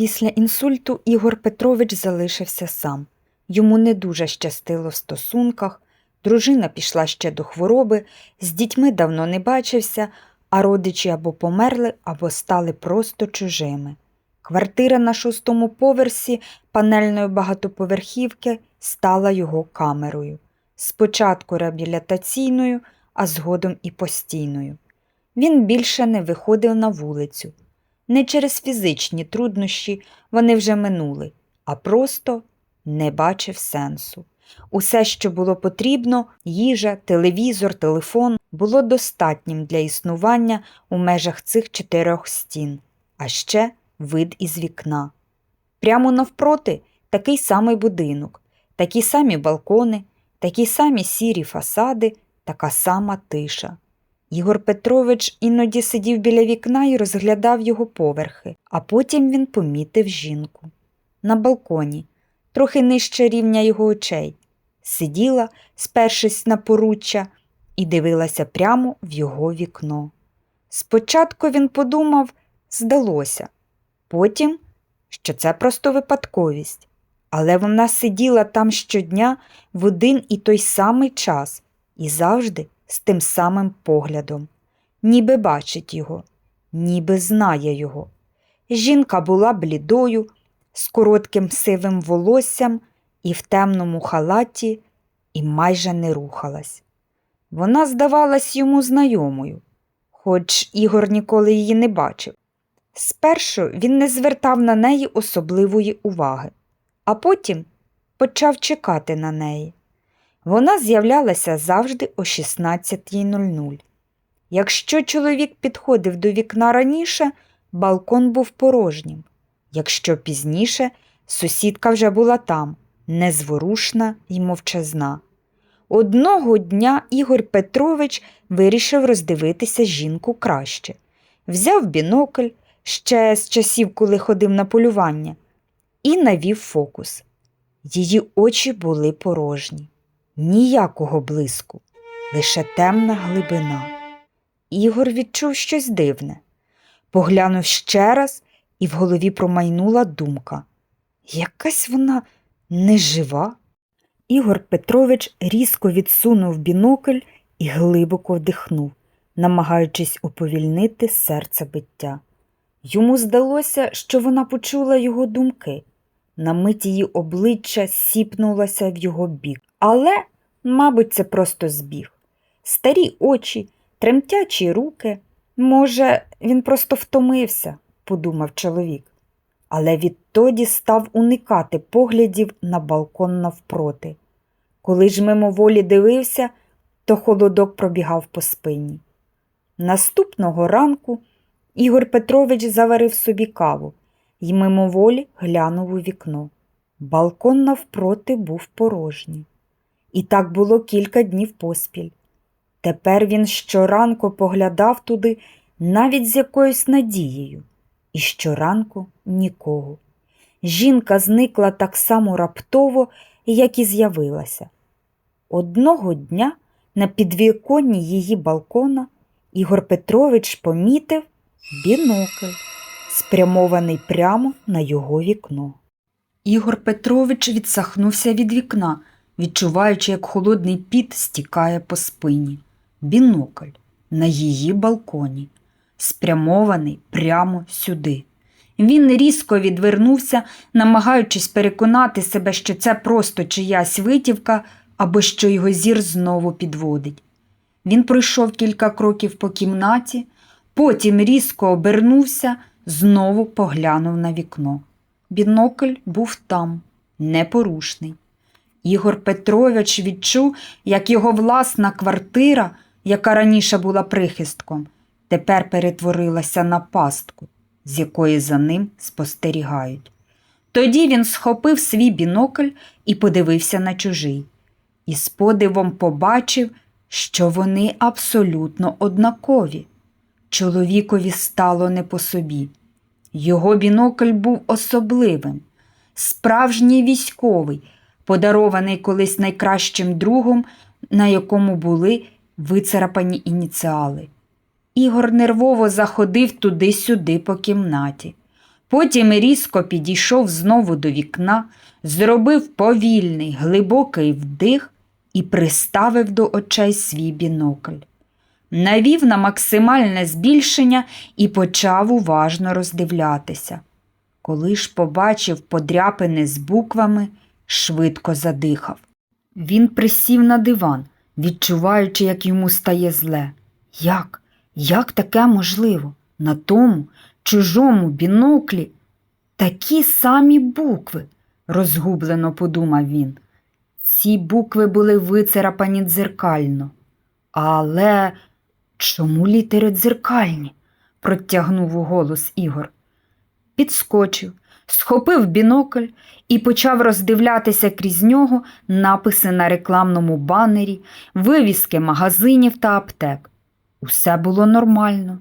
Після інсульту Ігор Петрович залишився сам. Йому не дуже щастило в стосунках, дружина пішла ще до хвороби, з дітьми давно не бачився, а родичі або померли, або стали просто чужими. Квартира на шостому поверсі панельної багатоповерхівки стала його камерою. Спочатку реабілітаційною, а згодом і постійною. Він більше не виходив на вулицю. Не через фізичні труднощі вони вже минули, а просто не бачив сенсу. Усе, що було потрібно їжа, телевізор, телефон було достатнім для існування у межах цих чотирьох стін, а ще вид із вікна. Прямо навпроти такий самий будинок, такі самі балкони, такі самі сірі фасади, така сама тиша. Ігор Петрович іноді сидів біля вікна і розглядав його поверхи, а потім він помітив жінку. На балконі, трохи нижче рівня його очей, сиділа, спершись на поруччя, і дивилася прямо в його вікно. Спочатку він подумав, здалося, потім, що це просто випадковість, але вона сиділа там щодня в один і той самий час і завжди з тим самим поглядом, ніби бачить його, ніби знає його. Жінка була блідою, з коротким сивим волоссям і в темному халаті, і майже не рухалась. Вона здавалась йому знайомою, хоч Ігор ніколи її не бачив. Спершу він не звертав на неї особливої уваги, а потім почав чекати на неї. Вона з'являлася завжди о 16.00. Якщо чоловік підходив до вікна раніше, балкон був порожнім. Якщо пізніше, сусідка вже була там, незворушна й мовчазна. Одного дня Ігор Петрович вирішив роздивитися жінку краще. Взяв бінокль ще з часів, коли ходив на полювання, і навів фокус. Її очі були порожні ніякого блиску, лише темна глибина. Ігор відчув щось дивне. Поглянув ще раз, і в голові промайнула думка. Якась вона нежива. Ігор Петрович різко відсунув бінокль і глибоко вдихнув, намагаючись уповільнити серцебиття. Йому здалося, що вона почула його думки. На мить її обличчя сіпнулося в його бік. Але, мабуть, це просто збіг. Старі очі, тремтячі руки. Може, він просто втомився, подумав чоловік. Але відтоді став уникати поглядів на балкон навпроти. Коли ж мимоволі дивився, то холодок пробігав по спині. Наступного ранку Ігор Петрович заварив собі каву і мимоволі глянув у вікно. Балкон навпроти був порожній. І так було кілька днів поспіль. Тепер він щоранку поглядав туди навіть з якоюсь надією, і щоранку нікого. Жінка зникла так само раптово, як і з'явилася. Одного дня на підвіконні її балкона Ігор Петрович помітив бінокль, спрямований прямо на його вікно. Ігор Петрович відсахнувся від вікна, відчуваючи, як холодний піт стікає по спині. Бінокль на її балконі, спрямований прямо сюди. Він різко відвернувся, намагаючись переконати себе, що це просто чиясь витівка або що його зір знову підводить. Він пройшов кілька кроків по кімнаті, потім різко обернувся, знову поглянув на вікно. Бінокль був там, непорушний. Ігор Петрович відчув, як його власна квартира, яка раніше була прихистком, тепер перетворилася на пастку, з якої за ним спостерігають. Тоді він схопив свій бінокль і подивився на чужий, і з подивом побачив, що вони абсолютно однакові. Чоловікові стало не по собі. Його бінокль був особливим, справжній військовий, подарований колись найкращим другом, на якому були вицарапані ініціали. Ігор нервово заходив туди-сюди по кімнаті. Потім різко підійшов знову до вікна, зробив повільний, глибокий вдих і приставив до очей свій бінокль. Навів на максимальне збільшення і почав уважно роздивлятися. Коли ж побачив подряпини з буквами, швидко задихав. Він присів на диван, відчуваючи, як йому стає зле. Як? Як таке можливо? На тому чужому біноклі такі самі букви, розгублено подумав він. Ці букви були вицарапані дзеркально. Але чому літери дзеркальні? протягнув у голос Ігор. Підскочив, схопив бінокль і почав роздивлятися крізь нього написи на рекламному банері, вивіски магазинів та аптек. Усе було нормально.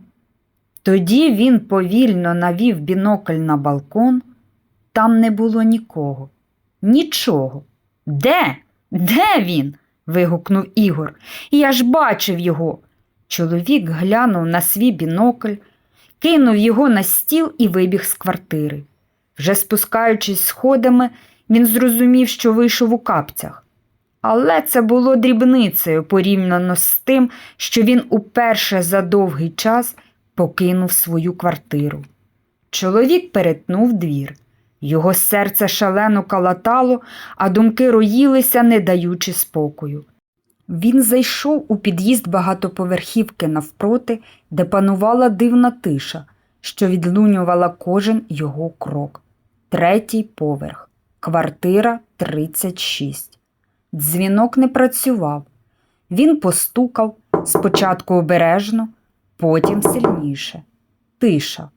Тоді він повільно навів бінокль на балкон. Там не було нікого, нічого. Де? Де він? вигукнув Ігор. Я ж бачив його. Чоловік глянув на свій бінокль, кинув його на стіл і вибіг з квартири. Вже спускаючись сходами, він зрозумів, що вийшов у капцях. Але це було дрібницею порівняно з тим, що він уперше за довгий час покинув свою квартиру. Чоловік перетнув двір. Його серце шалено калатало, а думки роїлися, не даючи спокою. Він зайшов у під'їзд багатоповерхівки навпроти, де панувала дивна тиша, що відлунювала кожен його крок. Третій поверх, квартира 36. Дзвінок не працював. Він постукав спочатку обережно, потім сильніше. Тиша.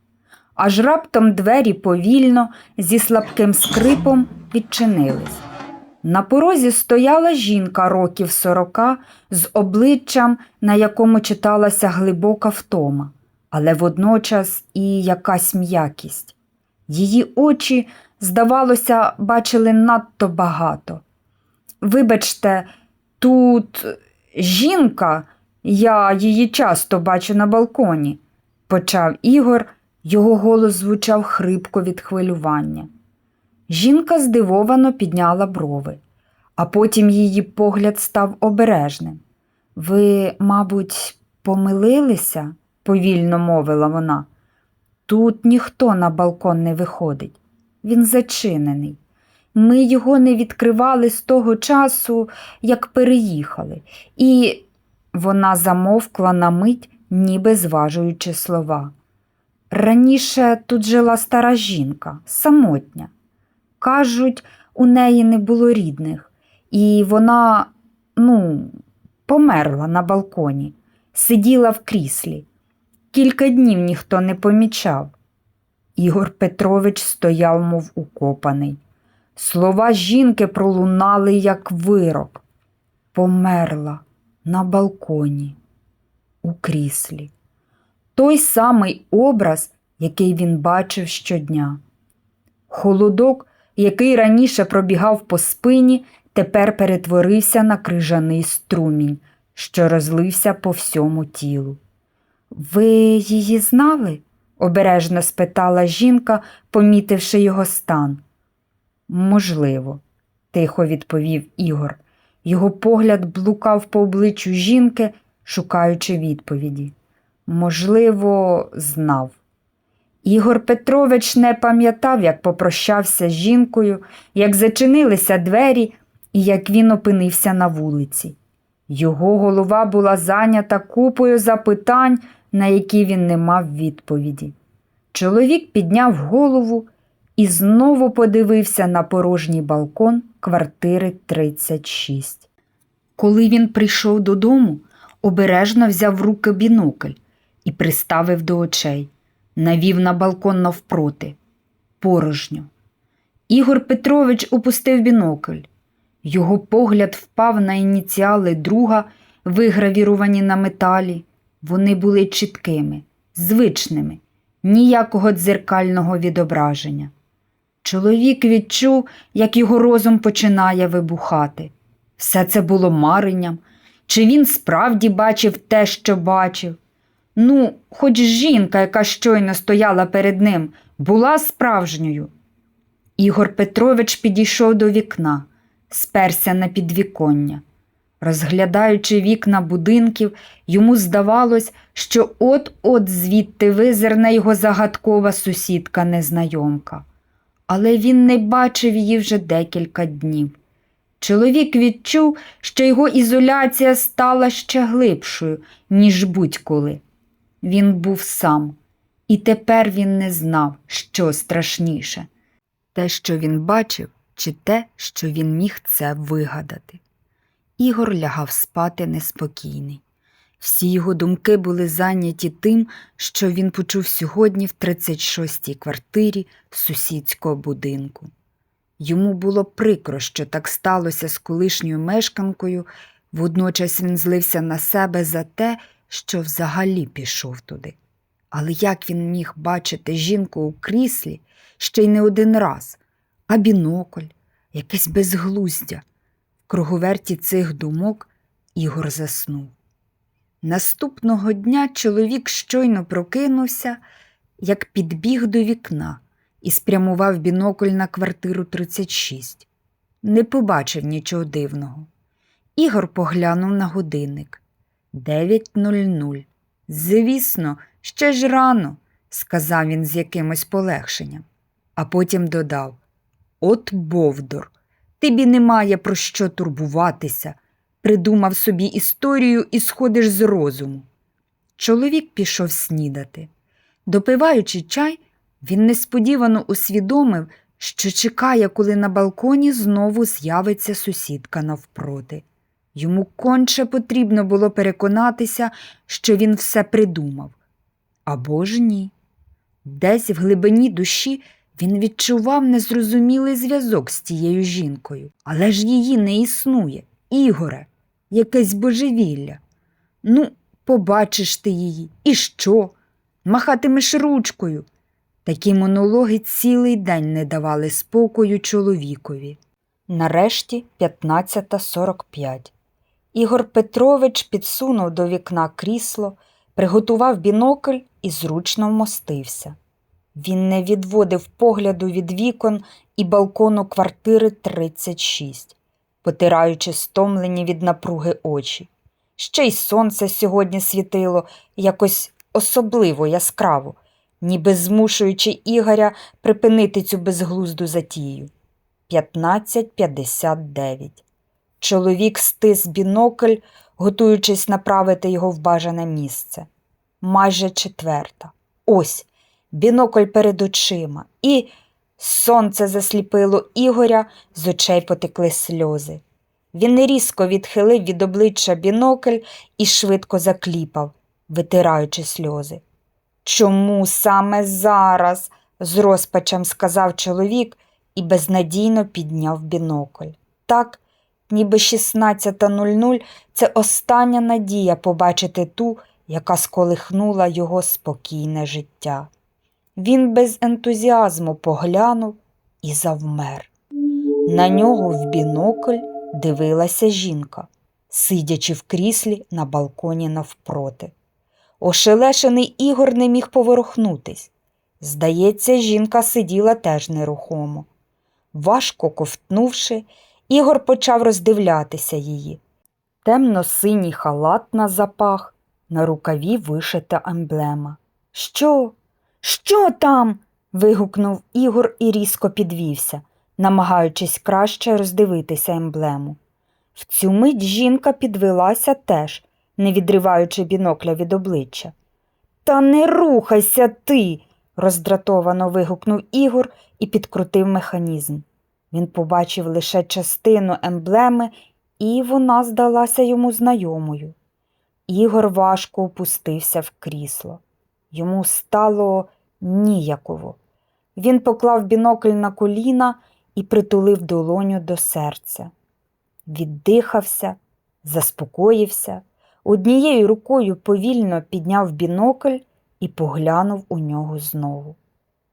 Аж раптом двері повільно, зі слабким скрипом відчинились. На порозі стояла жінка років сорока з обличчям, на якому читалася глибока втома, але водночас і якась м'якість. Її очі, здавалося, бачили надто багато. Вибачте, тут жінка, я її часто бачу на балконі, почав Ігор, його голос звучав хрипко від хвилювання. Жінка здивовано підняла брови, а потім її погляд став обережним. Ви, мабуть, помилилися? повільно мовила вона. Тут ніхто на балкон не виходить. Він зачинений. Ми його не відкривали з того часу, як переїхали, і вона замовкла на мить, ніби зважуючи слова. Раніше тут жила стара жінка, самотня. Кажуть, у неї не було рідних, і вона, ну, померла на балконі, сиділа в кріслі. Кілька днів ніхто не помічав. Ігор Петрович стояв, мов укопаний. Слова жінки пролунали, як вирок. Померла на балконі, у кріслі. Той самий образ, який він бачив щодня. Холодок, який раніше пробігав по спині, тепер перетворився на крижаний струмінь, що розлився по всьому тілу. Ви її знали? обережно спитала жінка, помітивши його стан. Можливо, тихо відповів Ігор. Його погляд блукав по обличчю жінки, шукаючи відповіді. Можливо, знав. Ігор Петрович не пам'ятав, як попрощався з жінкою, як зачинилися двері і як він опинився на вулиці. Його голова була зайнята купою запитань, на які він не мав відповіді. Чоловік підняв голову і знову подивився на порожній балкон квартири 36. Коли він прийшов додому, обережно взяв в руки бінокль і приставив до очей, навів на балкон навпроти. Порожньо. Ігор Петрович опустив бінокль. Його погляд впав на ініціали друга, вигравіровані на металі. Вони були чіткими, звичними, ніякого дзеркального відображення. Чоловік відчув, як його розум починає вибухати. Все це було маренням, чи він справді бачив те, що бачив. Ну, хоч жінка, яка щойно стояла перед ним, була справжньою. Ігор Петрович підійшов до вікна, сперся на підвіконня. Розглядаючи вікна будинків, йому здавалось, що от-от звідти визирне його загадкова сусідка незнайомка. Але він не бачив її вже декілька днів. Чоловік відчув, що його ізоляція стала ще глибшою, ніж будь-коли. Він був сам, і тепер він не знав, що страшніше те, що він бачив, чи те, що він міг це вигадати. Ігор лягав спати неспокійний. Всі його думки були зайняті тим, що він почув сьогодні в 36-й квартирі сусідського будинку. Йому було прикро, що так сталося з колишньою мешканкою, водночас він злився на себе за те, що взагалі пішов туди. Але як він міг бачити жінку у кріслі ще й не один раз, а бінокль, якесь безглуздя. В круговерті цих думок Ігор заснув. Наступного дня чоловік щойно прокинувся, як підбіг до вікна і спрямував бінокль на квартиру 36. Не побачив нічого дивного. Ігор поглянув на годинник. 9.00. Звісно, ще ж рано, сказав він з якимось полегшенням, а потім додав От Бовдор, тобі немає про що турбуватися. Придумав собі історію і сходиш з розуму. Чоловік пішов снідати. Допиваючи чай, він несподівано усвідомив, що чекає, коли на балконі знову з'явиться сусідка навпроти. Йому конче потрібно було переконатися, що він все придумав. Або ж ні. Десь в глибині душі він відчував незрозумілий зв'язок з тією жінкою, але ж її не існує. Ігоре, якесь божевілля. Ну, побачиш ти її, і що? Махатимеш ручкою. Такі монологи цілий день не давали спокою чоловікові. Нарешті 15.45. Ігор Петрович підсунув до вікна крісло, приготував бінокль і зручно вмостився. Він не відводив погляду від вікон і балкону квартири 36, потираючи стомлені від напруги очі. Ще й сонце сьогодні світило якось особливо яскраво, ніби змушуючи Ігоря припинити цю безглузду затію. 15.59. Чоловік стис бінокль, готуючись направити його в бажане місце. Майже четверта. Ось бінокль перед очима, і сонце засліпило Ігоря, з очей потекли сльози. Він різко відхилив від обличчя бінокль і швидко закліпав, витираючи сльози. Чому саме зараз? з розпачем сказав чоловік і безнадійно підняв бінокль. Так, ніби 16.00 це остання надія побачити ту, яка сколихнула його спокійне життя. Він без ентузіазму поглянув і завмер. На нього в бінокль дивилася жінка, сидячи в кріслі на балконі навпроти. Ошелешений Ігор не міг поворухнутись. Здається, жінка сиділа теж нерухомо. Важко ковтнувши, Ігор почав роздивлятися її. Темно-синій халат на запах, на рукаві вишита емблема. Що? Що там? вигукнув Ігор і різко підвівся, намагаючись краще роздивитися емблему. В цю мить жінка підвелася теж, не відриваючи бінокля від обличчя. Та не рухайся ти. роздратовано вигукнув Ігор і підкрутив механізм. Він побачив лише частину емблеми, і вона здалася йому знайомою. Ігор важко опустився в крісло. Йому стало ніяково. Він поклав бінокль на коліна і притулив долоню до серця. Віддихався, заспокоївся, однією рукою повільно підняв бінокль і поглянув у нього знову.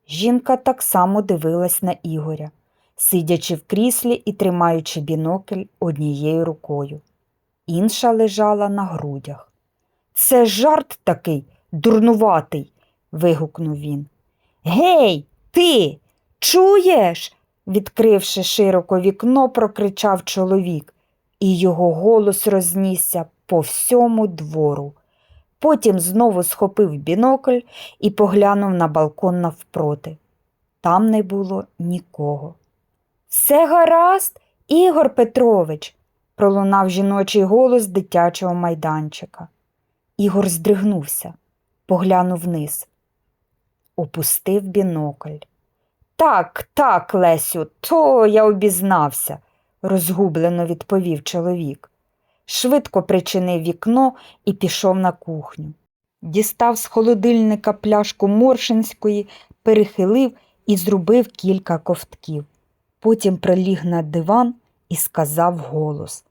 Жінка так само дивилась на Ігоря, сидячи в кріслі і тримаючи бінокль однією рукою. Інша лежала на грудях. Це жарт такий, дурнуватий. вигукнув він. Гей, Ти чуєш? відкривши широко вікно, прокричав чоловік, і його голос рознісся по всьому двору. Потім знову схопив бінокль і поглянув на балкон навпроти. Там не було нікого. Все гаразд, Ігор Петрович, пролунав жіночий голос дитячого майданчика. Ігор здригнувся, поглянув вниз, опустив бінокль. Так, так, Лесю, то я обізнався, розгублено відповів чоловік. Швидко причинив вікно і пішов на кухню. Дістав з холодильника пляшку моршинської, перехилив і зробив кілька ковтків. Потім приліг на диван і сказав голос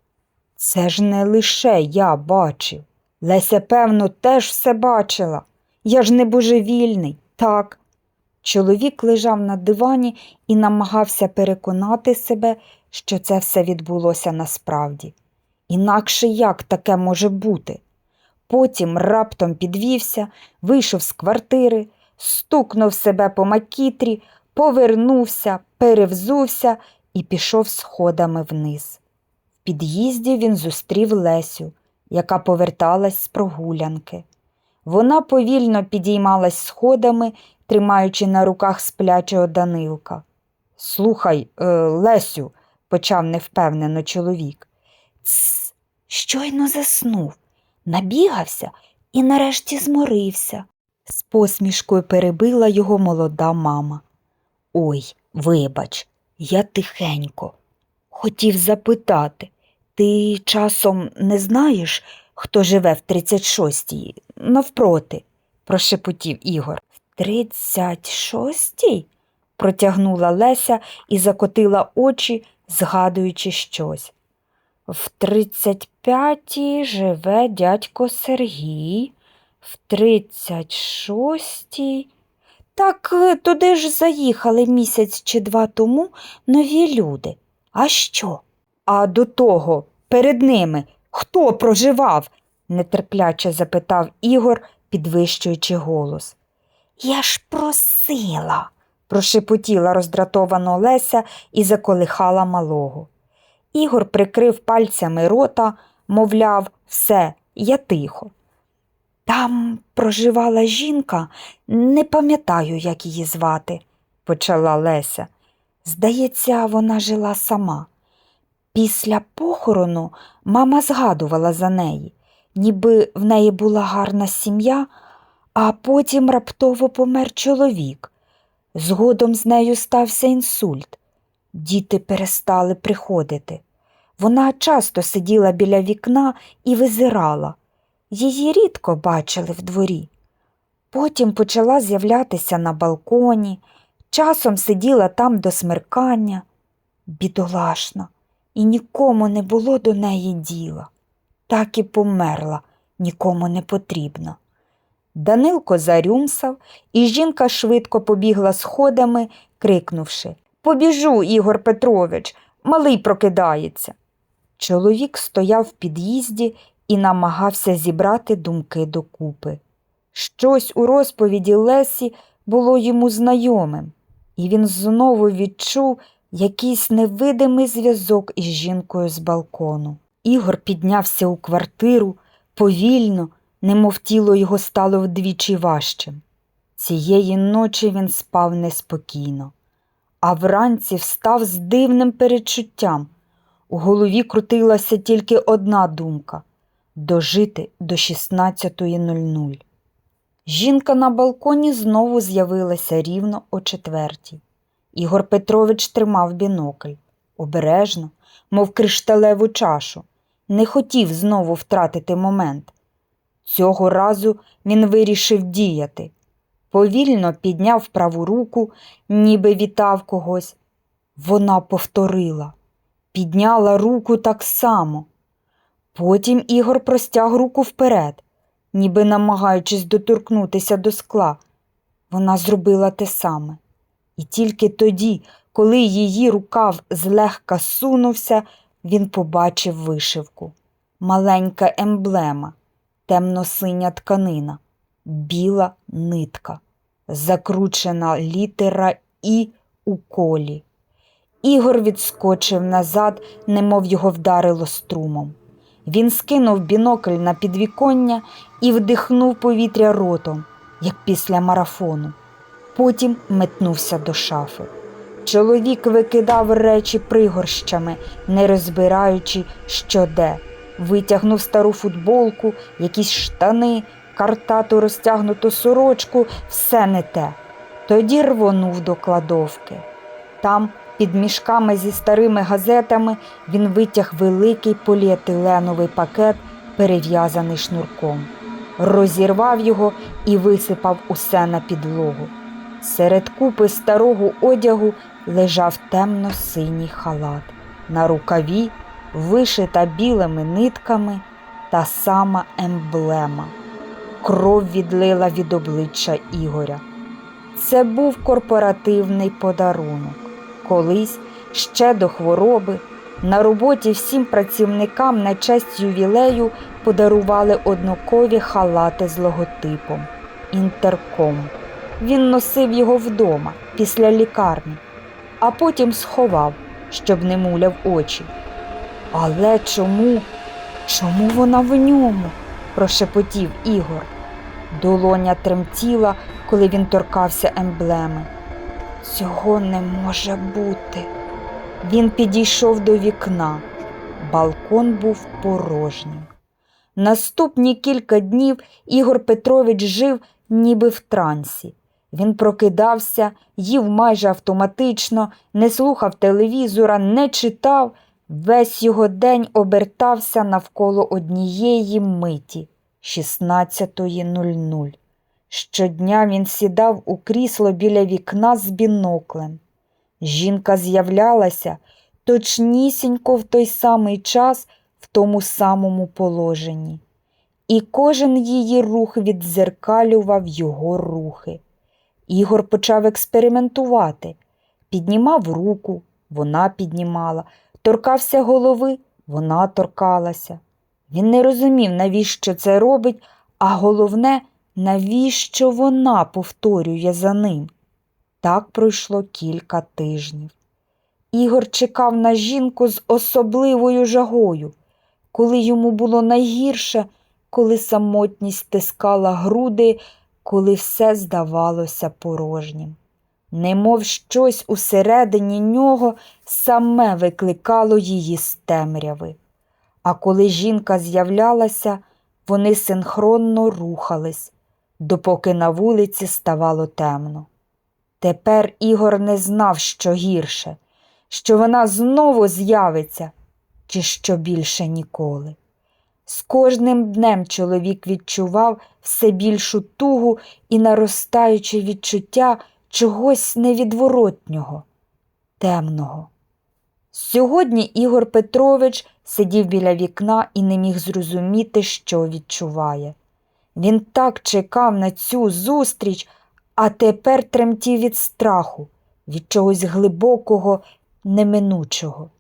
Це ж не лише я бачив. Леся, певно, теж все бачила. Я ж не божевільний, так. Чоловік лежав на дивані і намагався переконати себе, що це все відбулося насправді. Інакше як таке може бути? Потім раптом підвівся, вийшов з квартири, стукнув себе по макітрі, повернувся, перевзувся і пішов сходами вниз. В під'їзді він зустрів Лесю, яка поверталась з прогулянки. Вона повільно підіймалась сходами, тримаючи на руках сплячого Данилка. Слухай, е, Лесю, почав невпевнено чоловік. Цс, щойно заснув, набігався і нарешті зморився. З посмішкою перебила його молода мама. Ой, вибач, я тихенько. Хотів запитати, ти часом не знаєш, хто живе в 36-й, навпроти, прошепотів Ігор. В 36-й? протягнула Леся і закотила очі, згадуючи щось. В 35-й живе дядько Сергій, в 36-й. Так е, туди ж заїхали місяць чи два тому нові люди. А що? А до того, перед ними, хто проживав? нетерпляче запитав Ігор, підвищуючи голос. Я ж просила, прошепотіла роздратовано Леся і заколихала малого. Ігор прикрив пальцями рота, мовляв, все, я тихо. Там проживала жінка, не пам'ятаю, як її звати, почала Леся. Здається, вона жила сама. Після похорону мама згадувала за неї, ніби в неї була гарна сім'я, а потім раптово помер чоловік. Згодом з нею стався інсульт. Діти перестали приходити. Вона часто сиділа біля вікна і визирала. Її рідко бачили в дворі. Потім почала з'являтися на балконі, часом сиділа там до смеркання. Бідолашна, і нікому не було до неї діла. Так і померла, нікому не потрібна. Данилко зарюмсав, і жінка швидко побігла сходами, крикнувши Побіжу, Ігор Петрович, малий прокидається. Чоловік стояв в під'їзді і намагався зібрати думки докупи. Щось у розповіді Лесі було йому знайомим, і він знову відчув якийсь невидимий зв'язок із жінкою з балкону. Ігор піднявся у квартиру повільно, немов тіло його стало вдвічі важчим. Цієї ночі він спав неспокійно, а вранці встав з дивним перечуттям. У голові крутилася тільки одна думка дожити до 16.00. Жінка на балконі знову з'явилася рівно о четвертій. Ігор Петрович тримав бінокль обережно, мов кришталеву чашу, не хотів знову втратити момент. Цього разу він вирішив діяти. Повільно підняв праву руку, ніби вітав когось. Вона повторила, підняла руку так само. Потім Ігор простяг руку вперед, ніби намагаючись доторкнутися до скла. Вона зробила те саме. І тільки тоді, коли її рукав злегка сунувся, він побачив вишивку. Маленька емблема, темно-синя тканина, біла нитка, закручена літера і у колі. Ігор відскочив назад, немов його вдарило струмом. Він скинув бінокль на підвіконня і вдихнув повітря ротом, як після марафону. Потім метнувся до шафи. Чоловік викидав речі пригорщами, не розбираючи, що де. Витягнув стару футболку, якісь штани, картату розтягнуту сорочку, все не те. Тоді рвонув до кладовки. Там, під мішками зі старими газетами, він витяг великий поліетиленовий пакет, перев'язаний шнурком, розірвав його і висипав усе на підлогу. Серед купи старого одягу лежав темно-синій халат. На рукаві, вишита білими нитками, та сама емблема. Кров відлила від обличчя Ігоря. Це був корпоративний подарунок. Колись, ще до хвороби, на роботі всім працівникам на честь ювілею подарували однакові халати з логотипом Інтерком. Він носив його вдома після лікарні, а потім сховав, щоб не муляв очі. Але чому? Чому вона в ньому? прошепотів Ігор. Долоня тремтіла, коли він торкався емблеми. Цього не може бути. Він підійшов до вікна. Балкон був порожнім. Наступні кілька днів Ігор Петрович жив ніби в трансі. Він прокидався, їв майже автоматично, не слухав телевізора, не читав. Весь його день обертався навколо однієї миті 16.00. Щодня він сідав у крісло біля вікна з біноклем. Жінка з'являлася точнісінько в той самий час в тому самому положенні, і кожен її рух віддзеркалював його рухи. Ігор почав експериментувати, піднімав руку, вона піднімала, торкався голови, вона торкалася. Він не розумів, навіщо це робить, а головне, навіщо вона повторює за ним. Так пройшло кілька тижнів. Ігор чекав на жінку з особливою жагою, коли йому було найгірше, коли самотність стискала груди, коли все здавалося порожнім. Немов щось усередині нього саме викликало її з темряви. А коли жінка з'являлася, вони синхронно рухались, допоки на вулиці ставало темно. Тепер Ігор не знав, що гірше, що вона знову з'явиться, чи що більше ніколи. З кожним днем чоловік відчував все більшу тугу і наростаюче відчуття чогось невідворотнього, темного. Сьогодні Ігор Петрович сидів біля вікна і не міг зрозуміти, що відчуває. Він так чекав на цю зустріч, а тепер тремтів від страху, від чогось глибокого, неминучого.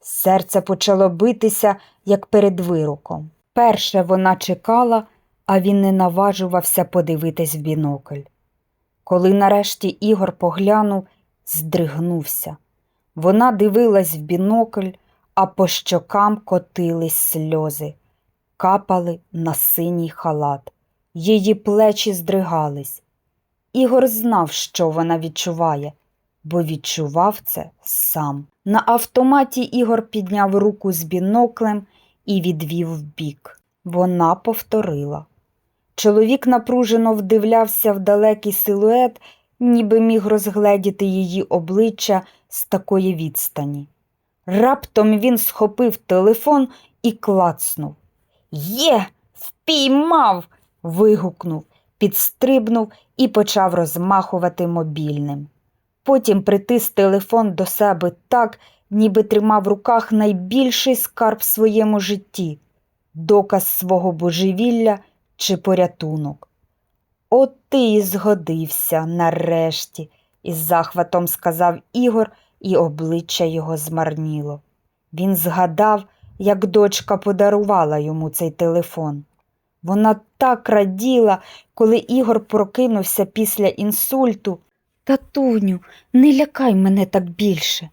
Серце почало битися, як перед вироком. Перше вона чекала, а він не наважувався подивитись в бінокль. Коли нарешті Ігор поглянув, здригнувся. Вона дивилась в бінокль, а по щокам котились сльози, капали на синій халат. Її плечі здригались. Ігор знав, що вона відчуває, бо відчував це сам. На автоматі Ігор підняв руку з біноклем і відвів вбік. Вона повторила. Чоловік напружено вдивлявся в далекий силует, ніби міг розгледіти її обличчя з такої відстані. Раптом він схопив телефон і клацнув. Є, впіймав. Вигукнув, підстрибнув і почав розмахувати мобільним. Потім притис телефон до себе так, ніби тримав в руках найбільший скарб в своєму житті, доказ свого божевілля чи порятунок. От ти і згодився нарешті, із захватом сказав Ігор, і обличчя його змарніло. Він згадав, як дочка подарувала йому цей телефон. Вона так раділа, коли Ігор прокинувся після інсульту, Татуню, не лякай мене так більше.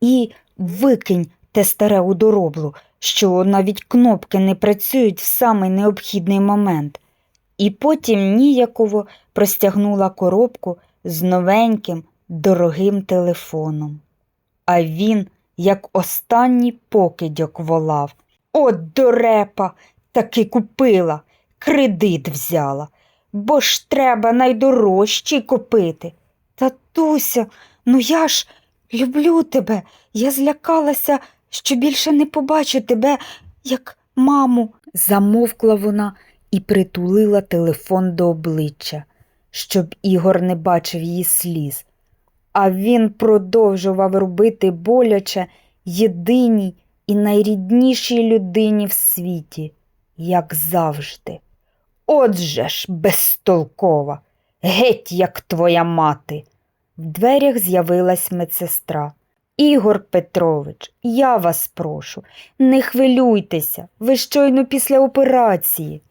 І викинь те старе удороблу, що навіть кнопки не працюють в самий необхідний момент. І потім ніяково простягнула коробку з новеньким, дорогим телефоном. А він, як останній покидьок, волав. От дурепа, таки купила, кредит взяла. Бо ж треба найдорожчий купити. Татуся, ну я ж люблю тебе. Я злякалася, що більше не побачу тебе, як маму. Замовкла вона і притулила телефон до обличчя, щоб Ігор не бачив її сліз. А він продовжував робити боляче єдиній і найріднішій людині в світі, як завжди. Отже ж, безтолкова, геть, як твоя мати. В дверях з'явилась медсестра. Ігор Петрович, я вас прошу, не хвилюйтеся, ви щойно після операції.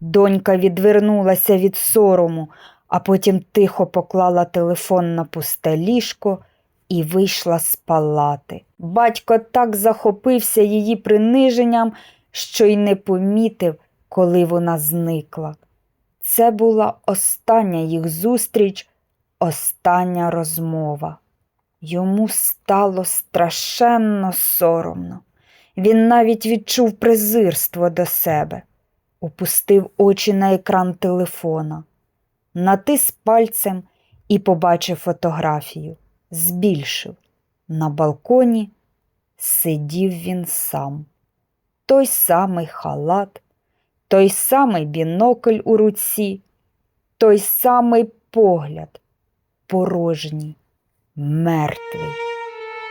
Донька відвернулася від сорому, а потім тихо поклала телефон на пусте ліжко і вийшла з палати. Батько так захопився її приниженням, що й не помітив, коли вона зникла. Це була остання їх зустріч, остання розмова. Йому стало страшенно соромно. Він навіть відчув презирство до себе, опустив очі на екран телефона, натис пальцем і побачив фотографію. Збільшив. На балконі сидів він сам. Той самий халат, той самий бінокль у руці, той самий погляд, порожній, мертвий.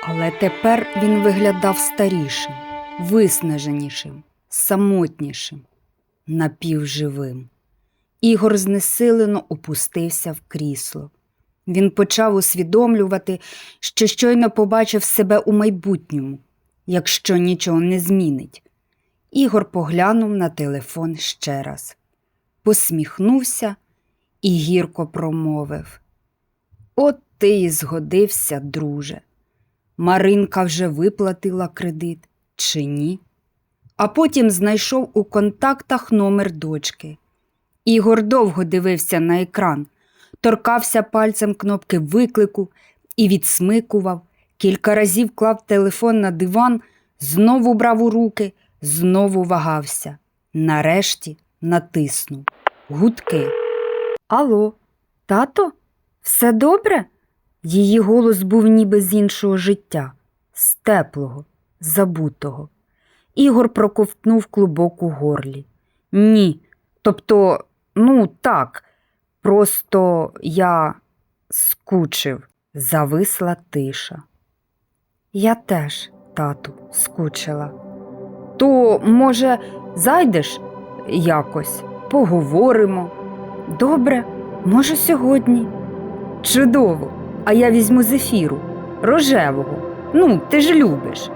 Але тепер він виглядав старішим, виснаженішим, самотнішим, напівживим. Ігор знесилено опустився в крісло. Він почав усвідомлювати, що щойно побачив себе у майбутньому, якщо нічого не змінить. Ігор поглянув на телефон ще раз, посміхнувся і гірко промовив. От ти і згодився, друже. Маринка вже виплатила кредит чи ні? А потім знайшов у контактах номер дочки. Ігор довго дивився на екран, торкався пальцем кнопки виклику і відсмикував, кілька разів клав телефон на диван, знову брав у руки, знову вагався. Нарешті натиснув. Гудки. Алло, тато, все добре? Її голос був ніби з іншого життя, з теплого, забутого. Ігор проковтнув клубок у горлі. Ні, тобто, ну так, просто я скучив, зависла тиша. Я теж, тату, скучила. То, може, зайдеш якось, поговоримо. Добре, може, сьогодні. Чудово, а я візьму зефіру, рожевого. Ну, ти ж любиш.